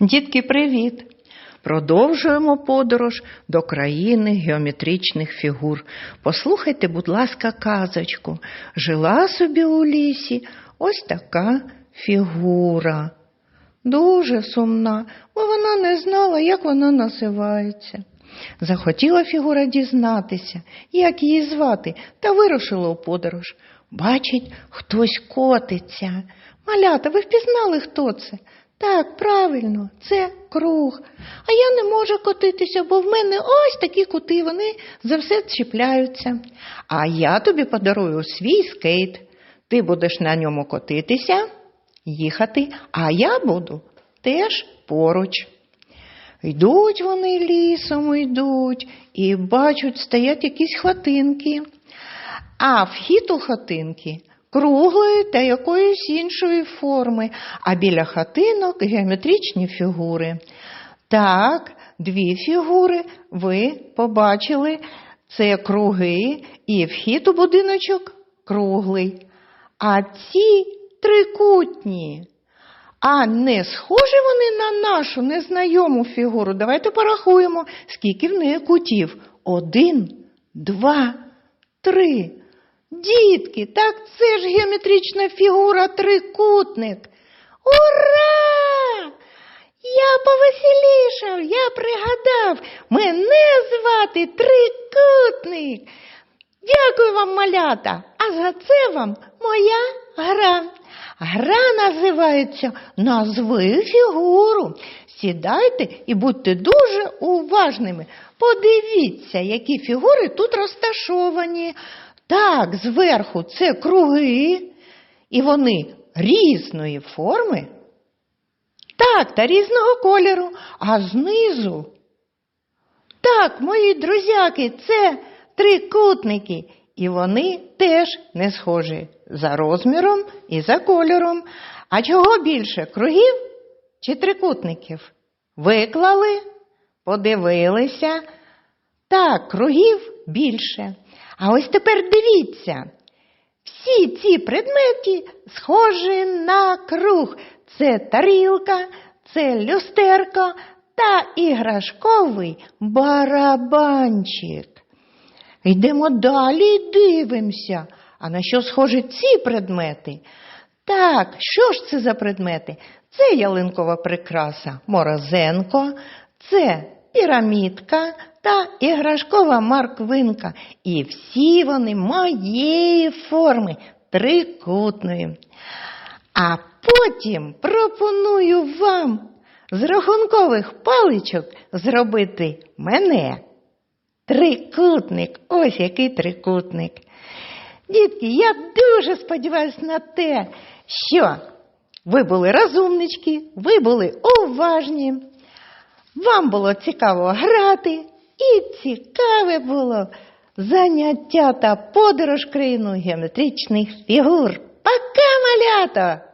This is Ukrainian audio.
Дітки, привіт! Продовжуємо подорож до країни геометричних фігур. Послухайте, будь ласка, казочку. Жила собі у лісі ось така фігура. Дуже сумна, бо вона не знала, як вона називається. Захотіла фігура дізнатися, як її звати, та вирушила у подорож. Бачить, хтось котиться. Малята, ви впізнали, хто це? Так, правильно, це круг. А я не можу котитися, бо в мене ось такі кути, вони за все чіпляються. А я тобі подарую свій скейт. Ти будеш на ньому котитися, їхати, а я буду теж поруч. Йдуть вони лісом, йдуть, і бачать, стоять якісь хатинки. А вхід у хатинки круглої та якоїсь іншої форми, а біля хатинок геометричні фігури. Так, дві фігури ви побачили, це круги, і вхід у будиночок круглий. А ці трикутні. А не схожі вони на нашу незнайому фігуру. Давайте порахуємо, скільки в неї кутів. Один, два, три. Дітки, так це ж геометрична фігура трикутник. Ура! Я повеселішав, я пригадав, мене звати Трикутник. Дякую вам, малята, а за це вам моя гра. Гра називається Назви фігуру. Сідайте і будьте дуже уважними. Подивіться, які фігури тут розташовані. Так, зверху це круги, і вони різної форми. Так, та різного кольору, а знизу. Так, мої друзяки, це трикутники, і вони теж не схожі за розміром і за кольором. А чого більше кругів чи трикутників? Виклали, подивилися. Так, кругів більше. А ось тепер дивіться. Всі ці предмети схожі на круг. Це тарілка, це люстерко та іграшковий барабанчик. Йдемо далі і дивимося. А на що схожі ці предмети? Так, що ж це за предмети? Це ялинкова прикраса морозенко, це пірамідка та іграшкова марквинка. І всі вони моєї форми трикутної. А потім пропоную вам з рахункових паличок зробити мене. Трикутник, ось який трикутник. Дітки, я дуже сподіваюся на те, що ви були розумнички, ви були уважні, вам було цікаво грати, і цікаве було заняття та подорож країну геометричних фігур. Пока, малята!